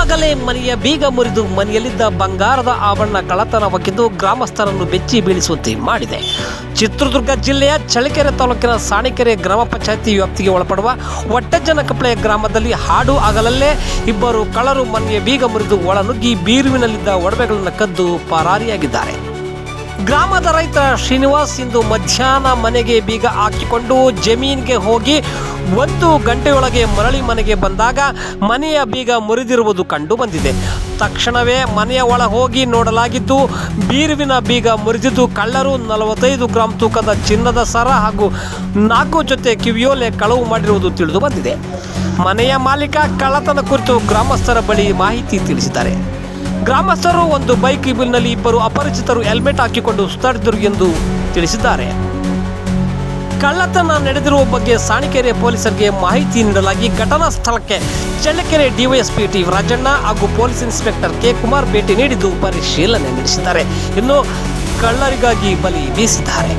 ಆಗಲೇ ಮನೆಯ ಬೀಗ ಮುರಿದು ಮನೆಯಲ್ಲಿದ್ದ ಬಂಗಾರದ ಆಭರಣ ಕಳ್ಳತನವಾಗಿದ್ದು ಗ್ರಾಮಸ್ಥರನ್ನು ಬೆಚ್ಚಿ ಬೀಳಿಸುವಂತೆ ಮಾಡಿದೆ. ಚಿತ್ರದುರ್ಗ ಜಿಲ್ಲೆಯ ಚಳ್ಳಕೆರೆ ತಾಲೂಕಿನ ಸಾಣಿಕೆರೆ ಗ್ರಾಮ ಪಂಚಾಯತಿ ವ್ಯಾಪ್ತಿಗೆ ಒಳಪಡುವ ಒಟ್ಟಜ್ಜನಕಪ್ಪಳೆ ಗ್ರಾಮದಲ್ಲಿ ಹಾಡು ಆಗಲಲ್ಲೇ ಇಬ್ಬರು ಕಳರು ಮನೆಯ ಬೀಗ ಮುರಿದು ಒಳನುಗ್ಗಿ ಬೀರುವಿನಲ್ಲಿದ್ದ ಒಡವೆಗಳನ್ನು ಕದ್ದು ಪರಾರಿಯಾಗಿದ್ದಾರೆ. ಗ್ರಾಮದ ರೈತ ಶ್ರೀನಿವಾಸ್ ಇಂದು ಮಧ್ಯಾಹ್ನ ಮನೆಗೆ ಬೀಗ ಹಾಕಿಕೊಂಡು ಜಮೀನಿಗೆ ಹೋಗಿ ಒಂದು ಗಂಟೆಯೊಳಗೆ ಮರಳಿ ಮನೆಗೆ ಬಂದಾಗ ಮನೆಯ ಬೀಗ ಮುರಿದಿರುವುದು ಕಂಡು ಬಂದಿದೆ. ತಕ್ಷಣವೇ ಮನೆಯ ಒಳ ಹೋಗಿ ನೋಡಲಾಗಿದ್ದು, ಬೀರುವಿನ ಬೀಗ ಮುರಿದಿದ್ದು ಕಳ್ಳರು ನಲವತ್ತೈದು ಗ್ರಾಂ ತೂಕದ ಚಿನ್ನದ ಸರ ಹಾಗೂ ನಾಲ್ಕು ಜೊತೆ ಕಿವಿಯೋಲೆ ಕಳವು ಮಾಡಿರುವುದು ತಿಳಿದು ಬಂದಿದೆ. ಮನೆಯ ಮಾಲೀಕ ಕಳ್ಳತನ ಕುರಿತು ಗ್ರಾಮಸ್ಥರ ಬಳಿ ಮಾಹಿತಿ ತಿಳಿಸಿದ್ದಾರೆ. ಗ್ರಾಮಸ್ಥರು ಒಂದು ಬೈಕ್ ಇಬಿಲ್ನಲ್ಲಿ ಇಬ್ಬರು ಅಪರಿಚಿತರು ಹೆಲ್ಮೆಟ್ ಹಾಕಿಕೊಂಡು ಸುತ್ತಾಡಿದರು ಎಂದು ತಿಳಿಸಿದ್ದಾರೆ. ಕಳ್ಳತನ ನಡೆದಿರುವ ಬಗ್ಗೆ ಸಾಣಿಕೆರೆ ಪೊಲೀಸರಿಗೆ ಮಾಹಿತಿ ನೀಡಲಾಗಿ ಘಟನಾ ಸ್ಥಳಕ್ಕೆ ಚಳ್ಳಕೆರೆ ಡಿವೈಎಸ್ಪಿ ಟಿ ರಾಜಣ್ಣ ಹಾಗೂ ಪೊಲೀಸ್ ಇನ್ಸ್ಪೆಕ್ಟರ್ ಕೆ ಕುಮಾರ್ ಭೇಟಿ ನೀಡಿದ್ದು ಪರಿಶೀಲನೆ ನಡೆಸಿದ್ದಾರೆ. ಇನ್ನು ಕಳ್ಳರಿಗಾಗಿ ಬಲಿ ಬೀಸಿದ್ದಾರೆ.